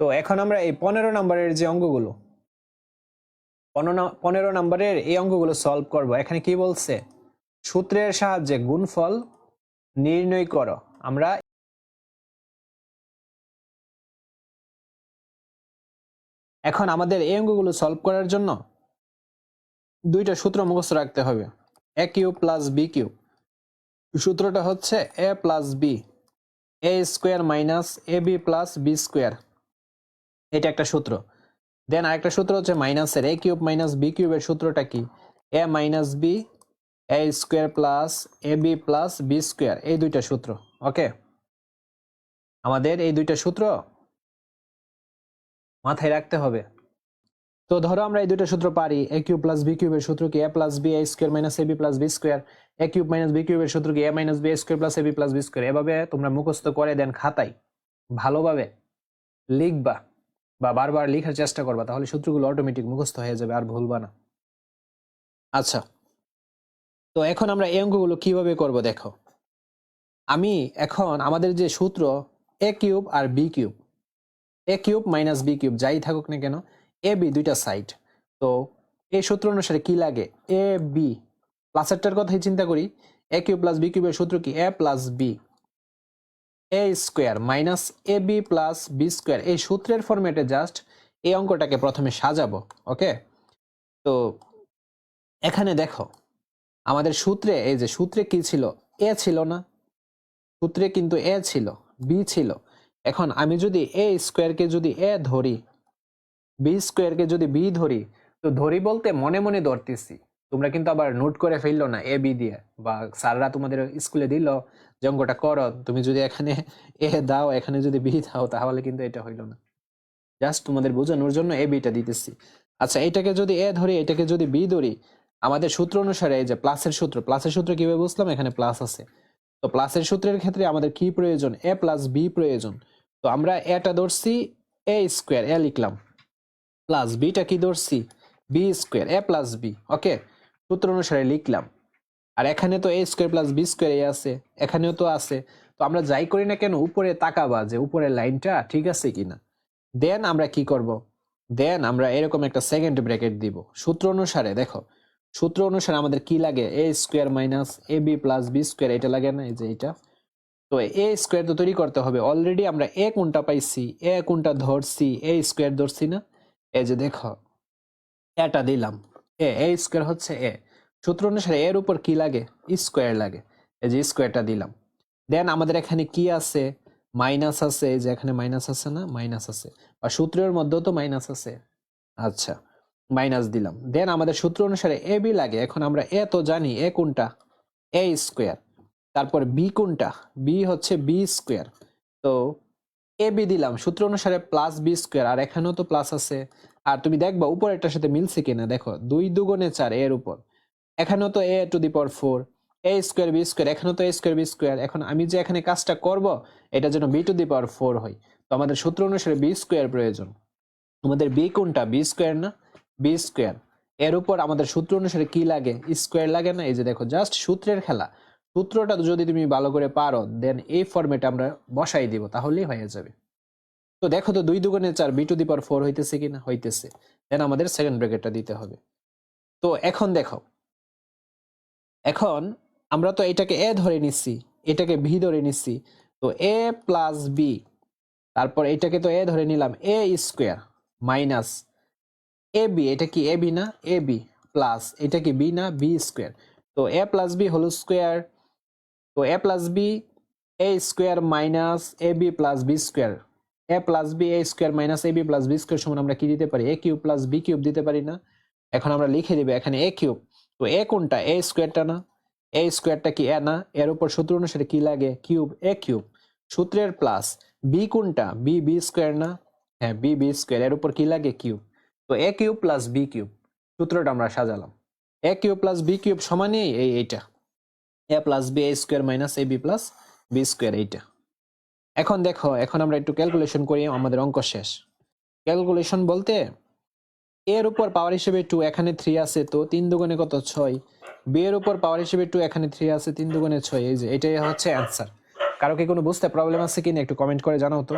তো এখন আমরা এই পনেরো নম্বরের যে অঙ্কগুলো পনেরো- নম্বরের এই অঙ্কগুলো সলভ করব। এখানে কি বলছে? সূত্রের সাহায্যে গুণফল নির্ণয় করো। আমরা এখন আমাদের এই অঙ্কগুলো সলভ করার জন্য দুইটা সূত্র মুখস্থ রাখতে হবে। A cube plus B cube সূত্রটা হচ্ছে A plus B A square minus A B plus B square এটা একটা সূত্র। দেন আরেকটা সূত্র হচ্ছে মাইনাসের এ কিউব মাইনাস বি কিউবের সূত্রটা কি? A minus b a square plus a b plus b square এই দুইটা সূত্র ওকে আমাদের এই দুইটা সূত্র মাথায় রাখতে হবে। তো ধরো আমরা এই দুইটা সূত্র পারি এ কিউব প্লাস বি কিউবের সূত্র কি? A plus b a square minus a b plus b square a cube minus b কিউবের সূত্র কি? A minus b square plus a b plus b square এভাবে তোমরা মুখস্থ করে দেন খাতায়, ভালোভাবে লিখবা। বা বারবার লেখার চেষ্টা করবা, তাহলে সূত্রগুলো অটোমেটিক মুখস্থ হয়ে যাবে, আর ভুলবা না। আচ্ছা। তো এখন আমরা এই অঙ্কগুলো কীভাবে করব দেখো। আমি এখন আমাদের যে সূত্র এ cube R b cube a cube minus b cube, যাই থাকুক না কেন এ বি দুইটা সাইড তো এই সূত্র অনুসারে কি লাগে? এ বি প্লাসেরটার কথাই চিন্তা করি। এ কিউব প্লাস বি কিউবের সূত্র কি? A plus b a square minus a b plus b square এই সূত্রের ফরম্যাটে জাস্ট এই অঙ্কটাকে প্রথমে সাজাবো ওকে তো এখানে দেখো, আমাদের সূত্রে, এই যে সূত্রে কি ছিল? এ ছিল না। সূত্রে কিন্তু এ ছিল বি ছিল। এখন আমি যদি এ স্কোয়ারকে যদি এ ধরি বি স্কোয়ারকে যদি বি ধরি, তো ধরি বলতে মনে মনে ধরতেছি। তোমরা কিন্তু আবার নোট করে ফেলল না এ বি দিয়ে। বা স্যাররা তোমাদের স্কুলে দিল যে অঙ্কটা করো, তুমি যদি এখানে এ দাও, এখানে যদি বি দাও, তাহলে কিন্তু এটা হইল না। জাস্ট তোমাদের বোঝানোর জন্য এ বিটা দিতেছি। আচ্ছা এটাকে যদি এ ধরি, এটাকে যদি বি ধরি, আমাদের সূত্র অনুসারে এই যে প্লাসের সূত্র প্লাসের সূত্র কীভাবে বুঝলাম? এখানে প্লাস আছে। তো প্লাসের সূত্রের ক্ষেত্রে আমাদের কি প্রয়োজন? এ প্লাস বি প্রয়োজন। তো আমরা এটা ধরছি এ স্কোয়ার এ লিখলাম। প্লাস বিটা কি ধরছি? B square a plus b okay সূত্র অনুসারে লিখলাম, আর এখানে তো a square plus b square a আছে, এখানেও তো আছে। তো আমরা যাই করি না কেন, উপরে তাকাবা যে উপরের লাইনটা ঠিক আছে কিনা। দেন আমরা কি করব? দেন আমরা এরকম একটা সেকেন্ড ব্র্যাকেট দিব। সূত্র অনুসারে, দেখো, সূত্র অনুসারে আমাদের কি লাগে? A square minus a b plus b square এটা লাগে না, এই যে এটা। তো এ স্কোয়ার তো তৈরি করতে হবে। অলরেডি আমরা এ কোনটা পাইছি? এ কোনটা ধরছি? এ স্কোয়ার ধরছি না। এই যে দেখো, এটা দিলাম। এ এ স্কোয়ার হচ্ছে এ। সূত্র অনুসারে এর উপর কি লাগে? স্কোয়ার লাগে। এই যে স্কোয়ারটা দিলাম। দেন আমাদের এখানে কি আছে? মাইনাস আছে। এই যে এখানে মাইনাস আছে না? মাইনাস আছে। বা সূত্রের মধ্যেও তো মাইনাস আছে। আচ্ছা মাইনাস দিলাম। দেন আমাদের সূত্র অনুসারে এ, বি লাগে। এখন আমরা এ তো জানি, এ কোনটা? এ স্কোয়ার তারপর বি কোনটা? বি হচ্ছে বি স্কোয়ার তো এ, বি দিলাম। সূত্র অনুসারে প্লাস বি স্কোয়ার আর এখানেও তো প্লাস আছে। আর তুমি দেখবা উপরেরটার সাথে মিলছে কিনা, দেখো, দুই দুগুণে চার, এর উপর। এখানেও তো a to the power four, a square b square, এখানেও তো এ স্কোয়ার বি স্কোয়ার। এখন আমি যে এখানে কাজটা করব, এটা যেন b to the power four হয়। তো আমাদের সূত্র অনুসারে বি স্কোয়ার প্রয়োজন। আমাদের বি কোনটা? বি স্কোয়ার না? B square. এর উপর আমাদের সূত্র অনুসারে কি লাগে? স্কোয়ার লাগে না? এই যে দেখো, জাস্ট সূত্রের খেলা। সূত্রটা যদি তুমি ভালো করে পারো দেন এই ফরম্যাটে আমরা বসাই দিব, তাহলেই হয়ে যাবে। তো দেখো তো দুই দুগুণে চার b to the power four হইতেছে কিনা? হইতেছে। দেন আমাদের সেকেন্ড ব্র্যাকেটটা দিতে হবে। তো এখন দেখো, এখন আমরা তো এটাকে এ ধরে নিচ্ছি, এটাকে ভি ধরে নিচ্ছি। তো এ প্লাস বি তারপর এটাকে তো এ ধরে নিলাম a square minus a b এটা কি এ বি না? এ বি প্লাস এটা কি বি না? বি স্কোয়ার তো a plus b whole square তো a plus b a square minus a b plus b square a plus b a square minus a b plus b square সমান আমরা কি দিতে পারি? A cube plus b cube দিতে পারি না। এখন আমরা লিখে দিব এখানে এ কিউব তো এ কোনটা? এ স্কোয়ারটা না। এ স্কোয়ারটা কি এ না? এর উপর সূত্র অনুসারে কি লাগে? কিউব এ কিউব সূত্রের প্লাস বি কোনটা? বি বি স্কোয়ার না? হ্যাঁ বি বি স্কোয়ার এর উপর কি লাগে? কিউব তো a cube plus b cube সূত্রটা আমরা সাজালাম। A cube plus b cube সমানই এই, এইটা। A plus b a square minus a b plus b square এইটা। এখন দেখো, এখন আমরা একটু ক্যালকুলেশন করি, আমাদের অঙ্ক শেষ। ক্যালকুলেশন বলতে এর উপর পাওয়ার হিসেবে টু এখানে থ্রি আছে, তো তিন দুগুণে কত? ছয়। বি এর উপর পাওয়ার হিসেবে টু এখানে থ্রি আছে, তিন দুগুণে ছয়। এই যে, এটাই হচ্ছে অ্যান্সার কারও কি কোনো বুঝতে প্রবলেম আছে কিনা একটু কমেন্ট করে জানাও তো।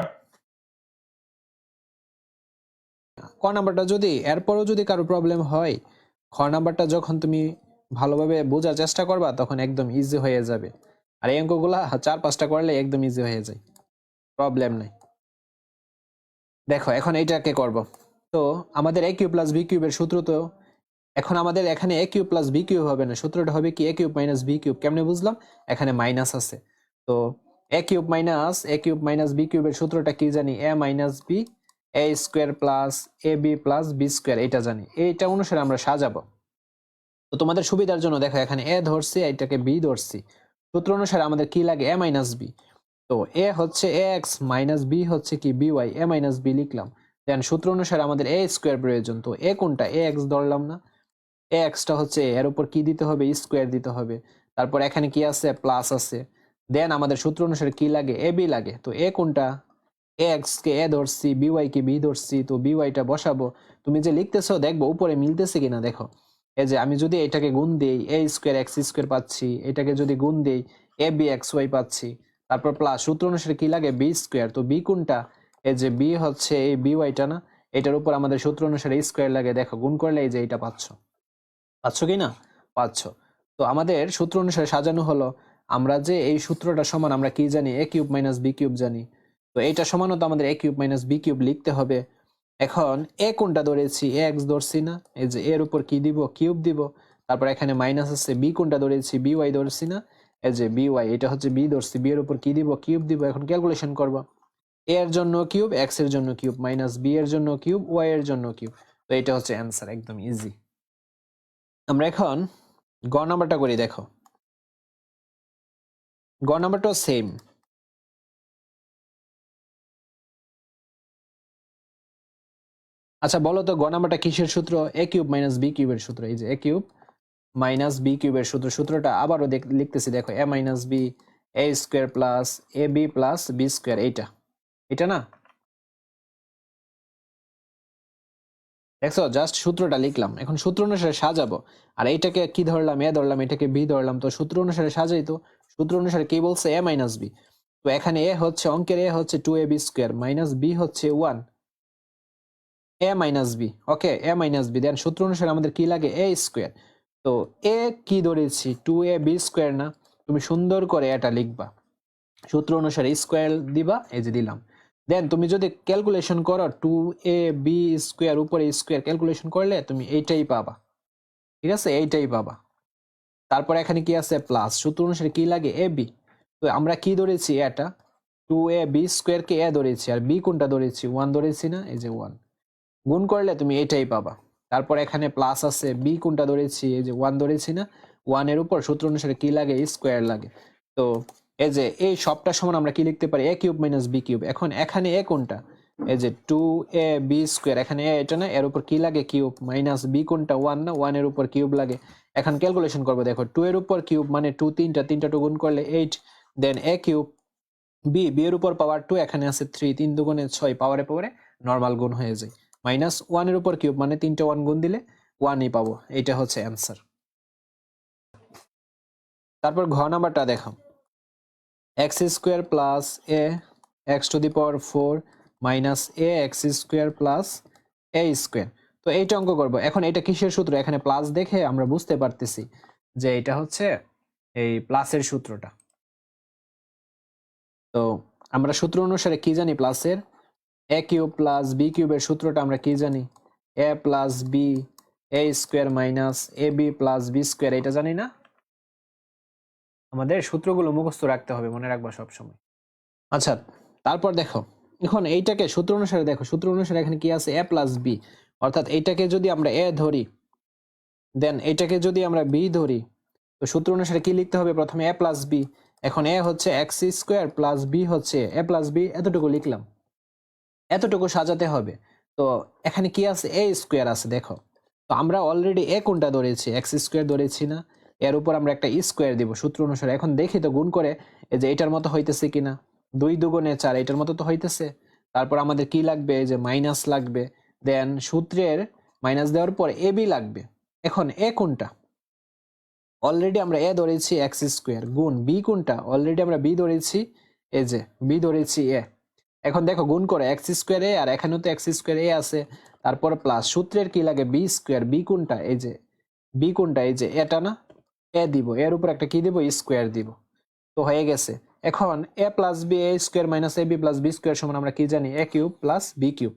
ক নাম্বারটা যদি, এরপরও যদি কারও প্রবলেম হয়, খ নাম্বারটা যখন তুমি ভালোভাবে বোঝার চেষ্টা করবা, তখন একদম ইজি হয়ে যাবে। আর এই অঙ্কগুলা চার, পাঁচটা করলে একদম ইজি হয়ে যায়। প্রবলেম নাই। দেখো, এখন এইটাকে করব? তো, আমাদের এ কিউব প্লাস বি কিউবের সূত্র তো, এখন আমাদের এখানে a cube plus b cube হবে না। সূত্রটা হবে কি? A cube minus b cube. কেমনে বুঝলাম? এখানে মাইনাস আছে। তো a cube minus a cube minus b কিউবের সূত্রটা কি জানি? A minus b a square plus a b plus b square এটা জানি। এইটা অনুসারে আমরা সাজাবো। তো, তোমাদের সুবিধার জন্য দেখো, এখানে এ ধরছি এটাকে বি ধরছি। সূত্র অনুসারে আমাদের কি লাগে? এ মাইনাস বি তো এ হচ্ছে এক্স মাইনাস বি হচ্ছে কি b y a minus b লিখলাম। দেন সূত্র অনুসারে আমাদের এ স্কোয়ার প্রয়োজন। তো এ কোনটা? এ এক্স ধরলাম না। এ এক্সটা হচ্ছে এর উপর কি দিতে হবে? স্কোয়ার দিতে হবে। তারপর এখানে কি আছে? প্লাস আছে। দেন আমাদের সূত্র অনুসারে কি লাগে? এ বি লাগে। তো এ কোনটা? এক্স কে এ ধরছি বি ওয়াই কে বি ধরছি, তো বি ওয়াইটা বসাবো। তুমি যে লিখতেছো, দেখব উপরে মিলতেছে কিনা, দেখো। এই যে আমি যদি এটাকে গুণ দেই এ স্কোয়ার এক্স স্কোয়ার পাচ্ছি, এটাকে যদি গুণ দেই এ বি এক্স ওয়াই পাচ্ছি। তারপর প্লাস সূত্র অনুসারে কি লাগে? বি স্কোয়ার তো বি কোনটা? এই যে বি হচ্ছে এই বি ওয়াইটা না? এটার উপর আমাদের সূত্র অনুসারে স্কোয়ার লাগে। দেখো, গুণ করলে এই যে এটা পাচ্ছ। পাচ্ছ কি না? পাচ্ছ। তো আমাদের সূত্র অনুসারে সাজানো হলো। আমরা যে এই সূত্রটা সমান আমরা কি জানি? A cube minus b cube জানি। তো এইটা সমানও তো আমাদের a cube minus b cube লিখতে হবে। এখন এ কোনটা ধরেছি? এ এক্স ধরছি না। এই যে এর উপর কি দিব? কিউব দিব। তারপর এখানে মাইনাস আছে। বি কোনটা ধরেছি? বি ওয়াই ধরছি না। এই যে বি ওয়াই এটা হচ্ছে বি ধরছি। বি এর উপর কি দিব? কিউব দিব। এখন ক্যালকুলেশন করব। এ এর জন্য কিউব এক্সের জন্য কিউব মাইনাস বি এর জন্য কিউব ওয়াই এর জন্য কিউব। তো এটা হচ্ছে অ্যান্সার একদম ইজি আমরা এখন গ নাম্বারটা করি, দেখো। গ নাম্বারটাও সেম আচ্ছা বলো তো, গ নাম্বারটা কিসের সূত্র? এ কিউব মাইনাস বি কিউবের সূত্র। এই যে এ কিউব। মাইনাস বি কিউবের সূত্র সূত্রটা আবারও লিখতেছি, দেখো a minus b a square plus a b plus b square এইটা। এটা না? দেখছ জাস্ট সূত্রটা লিখলাম, এখন সূত্র অনুসারে সাজাবো। আর এইটাকে কি ধরলাম? এ ধরলাম, এটাকে বি ধরলাম, তো সূত্র অনুসারে সাজাই তো। সূত্র অনুসারে কি বলছে? এ মাইনাস বি তো এখানে এ হচ্ছে অঙ্কের এ হচ্ছে two a b square minus b হচ্ছে one a minus b okay a minus b then সূত্র অনুসারে আমাদের কি লাগে? এ স্কোয়ার তো এ কি ধরেছি? টু এ বি স্কোয়ার না? তুমি সুন্দর করে এটা লিখবা। সূত্র অনুসারে স্কোয়ার দিবা, এই যে দিলাম। দেন তুমি যদি ক্যালকুলেশন করো টু এ বি স্কোয়ার উপরে স্কোয়ার ক্যালকুলেশন করলে তুমি এইটাই পাবা। ঠিক আছে? এইটাই পাবা। তারপর এখানে কি আছে? প্লাস সূত্র অনুসারে কি লাগে? এ বি তো আমরা কি ধরেছি এটা? টু এ বি স্কোয়ার কে এ ধরেছি। আর বি কোনটা ধরেছি? ওয়ান ধরেছি না? এই যে ওয়ান গুণ করলে তুমি এটাই পাবা। তারপর এখানে প্লাস আছে বি কোনটা ধরেছি? এই যে ওয়ান ধরেছি না? ওয়ানের উপর সূত্র অনুসারে কি লাগে? স্কোয়ার লাগে। তো এই যে এই সবটা সমান আমরা কি লিখতে পারি? A cube minus b cube এখন এখানে এ কোনটা? এই যে টু এ বি স্কোয়ার এখানে এ এটা না? এর উপর কি লাগে? কিউব মাইনাস বি কোনটা? ওয়ান না? ওয়ানের উপর কিউব লাগে। এখন ক্যালকুলেশন করব। দেখো টু এর উপর কিউব মানে টু তিনটা। তিনটা টু গুণ করলে eight then a cube b b এর উপর পাওয়ার টু এখানে আছে থ্রি তিন দুগুণে ছয়। পাওয়ারে পাওয়ারে নর্মাল গুণ হয়ে যায়। মাইনাস ওয়ানের উপর কিউব মানে তিনটা ওয়ান গুণ দিলে ওয়ানই পাবো। এইটা হচ্ছে অ্যান্সার। তারপর ঘ নাম্বারটা দেখো x square plus a, x to the power four minus a, x square plus a square. তো এইটা অঙ্ক করব। এখন এটা কিসের সূত্র? এখানে প্লাস দেখে আমরা বুঝতে পারতেছি যে এটা হচ্ছে এই প্লাসের সূত্রটা। তো আমরা সূত্র অনুসারে কি জানি প্লাসের? এ কিউব প্লাস বি কিউবের সূত্রটা আমরা কি জানি? A plus b a square minus a b plus b square এটা জানি না? আমাদের সূত্রগুলো মুখস্থ রাখতে হবে, মনে রাখবা সবসময়। আচ্ছা তারপর দেখো, এখন এইটাকে সূত্র অনুসারে দেখো, সূত্র অনুসারে এখানে কি আছে? এ প্লাস বি অর্থাৎ এইটাকে যদি আমরা এ ধরি দেন এইটাকে যদি আমরা বি ধরি, তো সূত্র অনুসারে কি লিখতে হবে? প্রথমে এ প্লাস বি এখন এ হচ্ছে এক্স স্কোয়ার প্লাস বি হচ্ছে এ প্লাস বি এতটুকু লিখলাম। এতটুকু সাজাতে হবে। তো এখানে কি আছে? এ স্কোয়ার আছে, দেখো। তো আমরা অলরেডি এ কোনটা ধরেছি? এক্স স্কোয়ার ধরেছি না। এর উপর আমরা একটা স্কোয়ার দিব সূত্র অনুসারে। এখন দেখি তো গুণ করে যে এটার মতো হইতেছে কিনা। দুই দুগুণে চার, এটার মতো তো হইতেছে। তারপর আমাদের কি লাগবে? যে মাইনাস লাগবে। দেন সূত্রের মাইনাস দেওয়ার পর এ বি লাগবে। এখন এ কোনটা? অলরেডি আমরা এ ধরেছি এক্স স্কোয়ার। গুণ বি কোনটা? অলরেডি আমরা বি ধরেছি। এই যে বি ধরেছি এ। এখন দেখো, গুণ করে এক্স স্কোয়ার এ আর এখানেও তো এক্স স্কোয়ার এ আছে। তারপর প্লাস সূত্রের কি লাগে? বি স্কোয়ার বি কোনটা? এই যে বি কোনটা? এই যে, এটা না? এ দিব। এর উপর একটা কি দিব? স্কোয়ার দিব। তো হয়ে গেছে। এখন a plus b a square minus a b plus b square সমান আমরা কি জানি? A cube plus b cube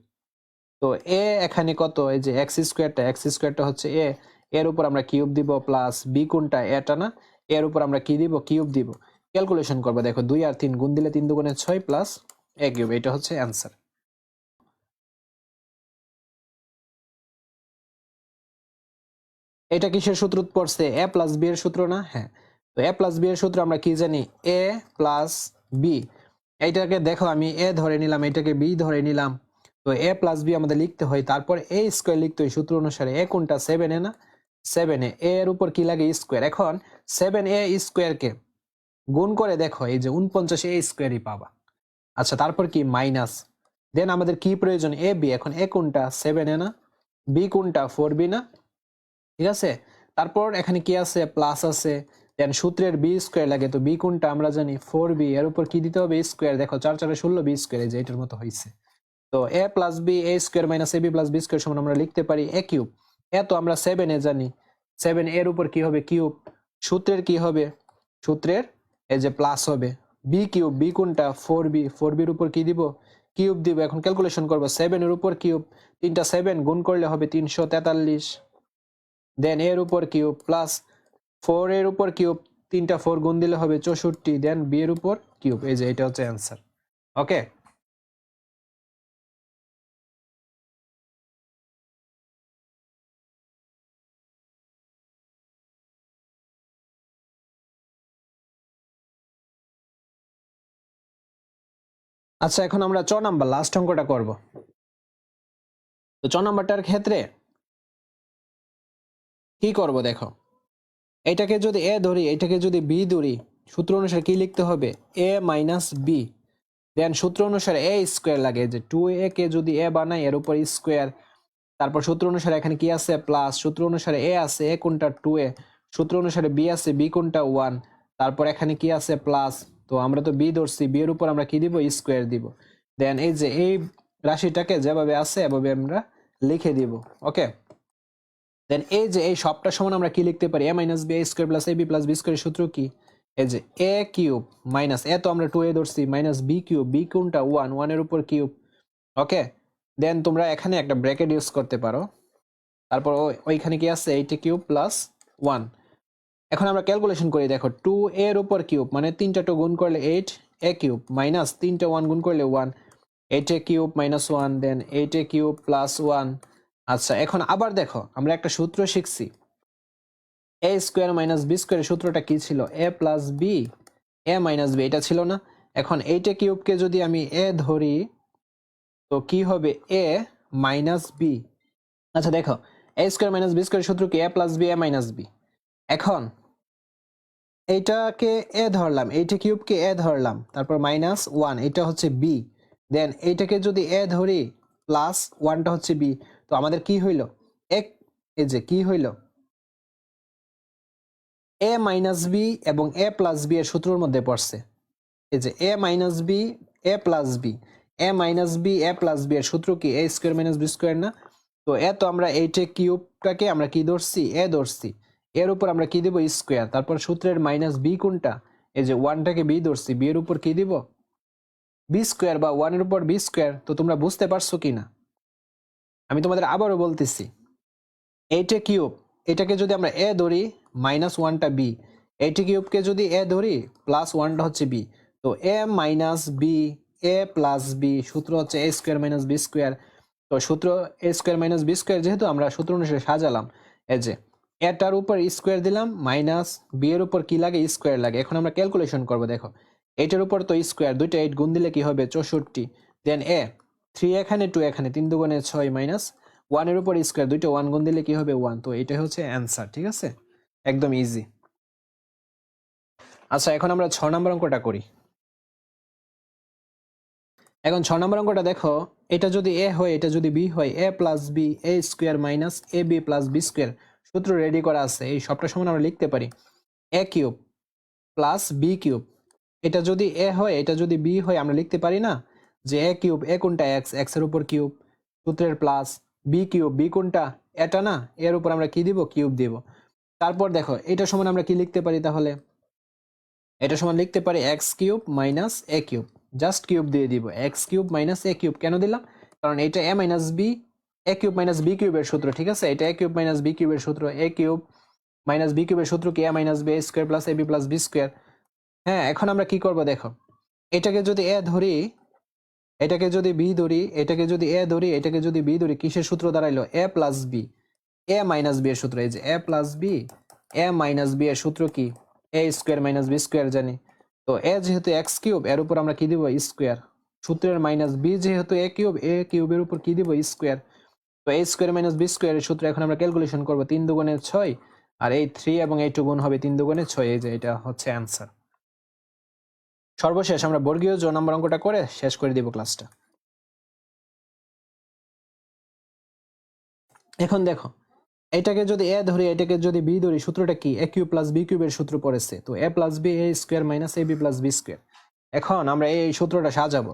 তো এ এখানে কত? এই যে এক্স স্কোয়ারটা এক্স স্কোয়ারটা হচ্ছে এ এর উপর আমরা কিউব দিব প্লাস বি কোনটা? এটা না? এর উপর আমরা কি দিব? কিউব দিব। ক্যালকুলেশন করব। দেখো, দুই আর তিন, গুণ দিলে তিন দুগুণে ছয় প্লাস এ কিউব এটা হচ্ছে অ্যান্সার এটা কিসের সূত্র পড়ছে এ প্লাস বি এর সূত্র না? হ্যাঁ। তো এ প্লাস বি এর সূত্র আমরা কি জানি? এ প্লাস বি এইটাকে দেখো, আমি এ ধরে নিলাম, এটাকে বি ধরে নিলাম। তো এ প্লাস বি আমাদের লিখতে হয়, তারপর এ স্কোয়ার লিখতে হয় সূত্র অনুসারে। এ কোনটা? সেভেন এ না? সেভেন এ এর উপর কি লাগে? স্কোয়ার এখন সেভেন এ স্কোয়ারকে গুণ করে দেখো, এই যে উনপঞ্চাশ এ স্কোয়ারই পাবা। আচ্ছা তারপর কি? মাইনাস। দেন আমাদের কি প্রয়োজন? A, b. এখন এ কোনটা? সেভেন এ না? বি কোনটা? ফোর বি না? ঠিক আছে? তারপর এখানে কি আছে? প্লাস আছে। দেন সূত্রের বি স্কোয়ার লাগে তো বি কোনটা? আমরা জানি ফোর বি। এর উপর কি দিতে হবে? স্কোয়ার। দেখো, চার, চারে ষোলো, বি স্কোয়ার। যে এটার মতো হয়েছে তো a plus b, a square minus a b plus b square সমান আমরা লিখতে পারি এ কিউব। এ তো আমরা সেভেন এ জানি। সেভেন এর উপর কি হবে? কিউব। সূত্রের কি হবে? সূত্রের এই যে প্লাস হবে। বি কিউব বি কোনটা? ফোর বি ফোর বির উপর কি দিব? কিউব দিব। এখন ক্যালকুলেশন করব। সেভেনের উপর কিউব তিনটা সেভেন গুণ করলে হবে তিনশো তেতাল্লিশ। দেন এর উপর কিউব প্লাস ফোর এর উপর কিউব তিনটা ফোর গুণ দিলে হবে চৌষট্টি। দেন বি এর উপর কিউব এই যে, এটা হচ্ছে অ্যান্সার ওকে আচ্ছা এখন আমরা চ নাম্বার লাস্ট অঙ্কটা করব। তো চ নাম্বারটার ক্ষেত্রে কি করব দেখো? এটাকে যদি এ ধরি, এটাকে যদি বি ধরি, সূত্র অনুসারে কি লিখতে হবে? এ মাইনাস বি। দেন সূত্র অনুসারে এ স্কোয়ার লাগে। যে টু এ কে যদি এ বানাই, এর উপর স্কোয়ার তারপর সূত্র অনুসারে এখানে কি আছে? প্লাস সূত্র অনুসারে এ আছে, এ কোনটা টু এ সূত্র অনুসারে বি আছে, বি কোনটা ওয়ান তারপর এখানে কি আছে? প্লাস তো আমরা তো বি ধরছি বি এর উপর আমরা কি দিব? স্কোয়ার দিব। দেন এই যে, এই রাশিটাকে যেভাবে আছে, এভাবে আমরা লিখে দিব ওকে দেন এই যে, এই সবটা সমান আমরা কি লিখতে পারি? A minus b square plus a b plus b square সূত্র কি? এই যে এ কিউব মাইনাস এ তো আমরা টু এ ধরছি মাইনাস বি কিউব বি কোনটা? ওয়ান ওয়ানের উপর কিউব ওকে দেন তোমরা এখানে একটা ব্র্যাকেট ইউজ করতে পারো। তারপর ওই- ওইখানে কি আছে? এইট কিউব প্লাস ওয়ান এখন আমরা ক্যালকুলেশন করি, দেখো টু এর উপর কিউব মানে তিনটা টু গুণ করলে এইট এ কিউব মাইনাস তিনটা ওয়ান গুণ করলে one eight a cube minus one then eight a cube plus one আচ্ছা এখন আবার দেখো, আমরা একটা সূত্র শিখছি। এ স্কোয়ার মাইনাস বি স্কোয়ারের সূত্রটা কি ছিল? A plus b a minus b এটা ছিল না। এখন এইট কিউবকে যদি আমি এ ধরি, তো কি হবে? এ মাইনাস বি আচ্ছা দেখো a square minus b square সূত্র কি? A plus b a minus b এখন এইটাকে এ ধরলাম, এইটা কিউবকে এ ধরলাম, তারপর মাইনাস ওয়ান এটা হচ্ছে বি দেন এইটাকে যদি এ ধরি প্লাস ওয়ানটা হচ্ছে বি তো আমাদের কি হইল? এক, এই যে কি হইল? এ মাইনাস বি এবং এ প্লাস বি এর সূত্রের মধ্যে পড়ছে, এই যে a minus b a plus b a minus b a plus b এর সূত্র কি? A square minus b square না, তো এ তো আমরা এইটে কিউবটাকে আমরা কি ধরছি? এ ধরছি এর উপর আমরা কি দিব? স্কোয়ার তারপর সূত্রের মাইনাস বি কোনটা? এই যে ওয়ানটাকে বি ধরছি বি এর উপর কি দিব? বি স্কোয়ার বা ওয়ানের উপর বি স্কোয়ার তো তোমরা বুঝতে পারছ কি না? আমি তোমাদের আবারও বলতেছি, এইটা কিউব এটাকে যদি আমরা এ ধরি মাইনাস ওয়ানটা বি এইটে কিউবকে যদি এ ধরি প্লাস ওয়ানটা হচ্ছে বি তো a minus b a plus b সূত্র হচ্ছে a square minus b square তো সূত্র a square minus b square যেহেতু আমরা সূত্র অনুসারে সাজালাম, এই যে এটার উপর স্কোয়ার দিলাম মাইনাস বি এর উপর কি লাগে? স্কোয়ার লাগে। এখন আমরা ক্যালকুলেশন করব, দেখো। এটার উপর তো স্কোয়ার দুইটা এইট গুণ দিলে কি হবে? চৌষট্টি। দেন এ থ্রি এখানে টু এখানে, তিন দুগুণে ছয় মাইনাস ওয়ানের উপর স্কোয়ার দুইটা ওয়ান গুণ দিলে কি হবে? ওয়ান তো এটাই হচ্ছে অ্যান্সার ঠিক আছে? একদম ইজি আচ্ছা এখন আমরা ছ নম্বর অঙ্কটা করি। এখন ছ নম্বর অঙ্কটা দেখো, এটা যদি এ হয়, এটা যদি বি হয় a plus b a square minus a b plus b square সূত্র রেডি করা আছে, এই সবটা সমান আমরা লিখতে পারি। A cube plus b cube এটা যদি এ হয়, এটা যদি বি হয়, আমরা লিখতে পারি না যে এ কিউব এ কোনটা? এক্স এক্সের উপর কিউব সূত্রের প্লাস বি কিউব বি কোনটা? এটা না? এর উপর আমরা কি দিব? কিউব দিব। তারপর দেখো, এটা সমান আমরা কি লিখতে পারি তাহলে? এটা সমান লিখতে পারি x cube minus a cube just cube দিয়ে দিব। X cube minus a cube কেন দিলাম? কারণ এটা a minus b a cube minus b কিউবের সূত্র, ঠিক আছে? এটা এ কিউব মাইনাস বি কিউবের সূত্র এ কিউব মাইনাস বি কিউবের সূত্র কি? A minus b square plus a b plus b square হ্যাঁ এখন আমরা কি করব দেখো? এটাকে যদি এ ধরি, এটাকে যদি বি ধরি, এটাকে যদি এ ধরি, এটাকে যদি বি ধরি, কিসের সূত্র দাঁড়াইলো? A plus b a minus b এর সূত্র, এই যে a plus b a minus b এর সূত্র কি? A square minus b square জানি। তো এ যেহেতু এক্স কিউব এর উপর আমরা কি দিব? স্কোয়ার সূত্রের মাইনাস বি যেহেতু এ কিউব এ কিউবের উপর কি দিব? স্কোয়ার তো এ স্কোয়ার মাইনাস বি স্কোয়ারের সূত্র এখন আমরা ক্যালকুলেশন করব তিন দুগুণে ছয়, আর এই থ্রি এবং এই টু গুণ হবে তিন দুগুণে ছয়, এই যে এটা হচ্ছে অ্যান্সার সর্বশেষ আমরা বর্গীয় জ নাম্বার অঙ্কটা করে শেষ করে দিব ক্লাসটা এখন দেখো, এটাকে যদি এ ধরি, এটাকে যদি বি ধরি, সূত্রটা কি? এ কিউ প্লাস বি কিউবের সূত্র পড়েছে। তো a plus b a square minus a b plus b square এখন আমরা এই সূত্রটা সাজাবো।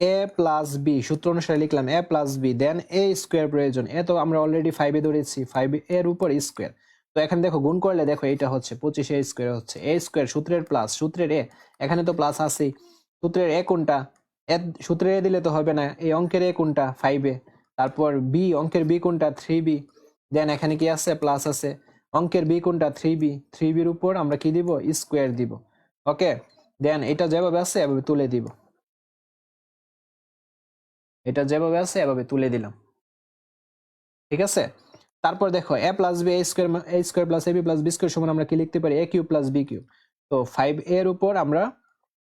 এ প্লাস বি সূত্র অনুসারে লিখলাম a plus b then a square প্রয়োজন। এ তো আমরা অলরেডি ফাইভে ধরেছি ফাইভ এর উপর স্কোয়ার তো এখানে দেখো, গুণ করলে দেখো এটা হচ্ছে পঁচিশ স্কোয়ার হচ্ছে। এ স্কোয়ার সূত্রের প্লাস সূত্রের এ এখানে তো প্লাস আছেই। সূত্রের এ কোনটা? এ, সূত্রের এ দিলে তো হবে না, এই অঙ্কের এ কোনটা? ফাইভে তারপর বি অঙ্কের বি কোনটা? থ্রি বি দেন এখানে কি আছে? প্লাস আছে। অঙ্কের বি কোনটা? থ্রি বি থ্রি বির উপর আমরা কি দিব? স্কোয়ার দিব। ওকে দেন এটা যেভাবে আছে, এভাবে তুলে দিব। এটা যেভাবে আছে, এভাবে তুলে দিলাম। ঠিক আছে? তারপর দেখো a plus b a square a square plus a b plus b square সমান আমরা কি লিখতে পারি? A cube plus b cube তো ফাইভ এর উপর আমরা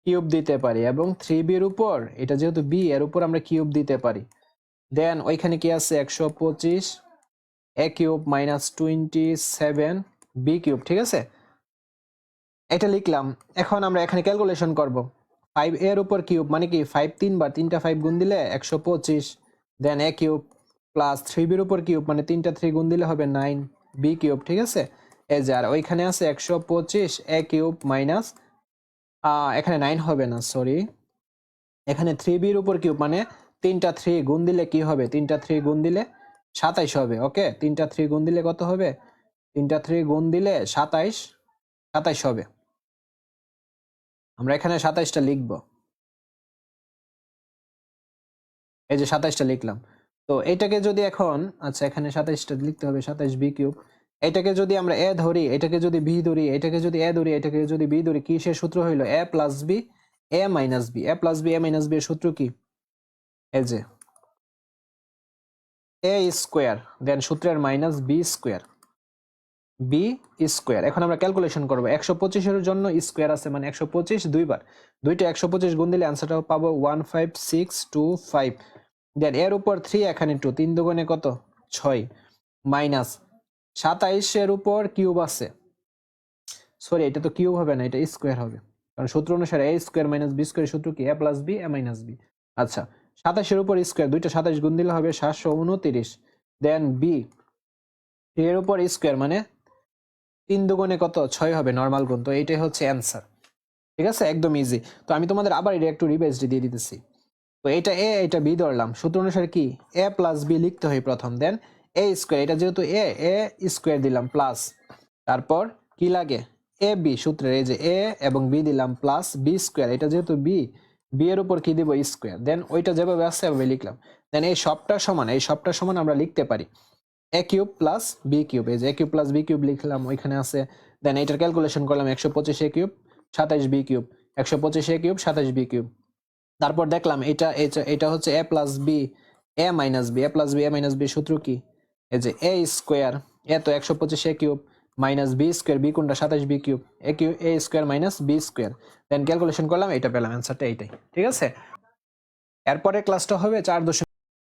কিউব দিতে পারি এবং থ্রি বির উপর, এটা যেহেতু বি এর উপর আমরা কিউব দিতে পারি। দেন ওইখানে কি আছে? একশো পঁচিশ a cube minus twenty seven b cube ঠিক আছে? এটা লিখলাম। এখন আমরা এখানে ক্যালকুলেশন করব। ফাইভ এর উপর কিউব মানে কি ফাইভ তিনবার তিনটা ফাইভ গুণ দিলে একশো পঁচিশ then a cube plus three বির উপর কিউব মানে তিনটা থ্রি গুণ দিলে হবে নাইন বি কিউব ঠিক আছে? যে আর ওইখানে আছে একশো পঁচিশ এ কিউব মাইনাস এখানে নাইন হবে না সরি এখানে থ্রি বির উপর কিউব মানে তিনটা থ্রি গুণ দিলে কি হবে? তিনটা থ্রি গুণ দিলে সাতাইশ হবে ওকে তিনটা থ্রি গুণ দিলে কত হবে? তিনটা থ্রি গুণ দিলে সাতাইশ সাতাইশ হবে। আমরা এখানে সাতাইশটা লিখব। এই যে সাতাইশটা লিখলাম। তো এটাকে যদি এখন আচ্ছা এখানে সাতাইশটা লিখতে হবে, সাতাইশ বি কিউব। এটাকে যদি আমরা এ ধরি, এটাকে যদি বি ধরি, এটাকে যদি এ ধরি, এটাকে যদি বি ধরি কি সে সূত্র হইল? A plus b, a minus b. A plus b, a minus b এর সূত্র কি? এই যে, এ স্কোয়ার, দেন সূত্রের minus b square. B square এখন আমরা ক্যালকুলেশন করব। একশো পঁচিশের জন্য স্কোয়ার আছে মানে একশো পঁচিশ দুইবার। দুইটা একশো পঁচিশ গুণ দিলে অ্যান্সারটা পাবো one five six two five then এর উপর থ্রি এখানে টু তিন দুগুণে কত? ছয়। মাইনাস সাতাইশের উপর কিউব আছে। সরি এটা তো কিউব হবে না, এটা স্কোয়ার হবে। কারণ সূত্র অনুসারে a square minus b square সূত্র কি? A plus b a minus b আচ্ছা সাতাশের উপর স্কোয়ার দুইটা সাতাশ গুণ দিলে হবে সাতশো উনতিরিশ। দেন বি এর উপর স্কোয়ার মানে তিন দুগুণে কত? ছয় হবে নর্মাল গুণ। তো এইটাই হচ্ছে অ্যান্সার ঠিক আছে? একদম ইজি তো আমি তোমাদের আবার এটা একটু রিভাইজ দিয়ে দিতেছি। তো এটা এ এটা বি ধরলাম। সূত্র অনুসারে কি? এ প্লাস বি লিখতে হয় প্রথম দেন এ স্কোয়ার এটা যেহেতু এ এ স্কোয়ার দিলাম প্লাস তারপর কি লাগে? এ বি সূত্রের, এই যে এ এবং বি দিলাম প্লাস বি স্কোয়ার এটা যেহেতু বি বি এর উপর কি দিব? স্কোয়ার দেন ওইটা যেভাবে আসছে এভাবে লিখলাম। দেন এই সবটা সমান, এই সবটা সমান আমরা লিখতে পারি। A cube plus b cube এই যে a cube plus b cube লিখলাম, ওইখানে আছে দেন এটার ক্যালকুলেশন করলাম একশো পঁচিশ এ কিউব বি কিউব একশো পঁচিশ এ কিউব বি কিউব তারপর দেখলাম এটা, এটা- হচ্ছে a plus b a minus b a plus b a minus b সূত্র কি? এই যে এ স্কোয়ার এ তো একশো পঁচিশ a cube minus b square b কোনটা? সাতাইশ b cube a cube a square minus b square then calculation করলাম এটা পেলাম অ্যান্সারটা এইটাই, ঠিক আছে? এরপরে ক্লাসটা হবে চার দশমিক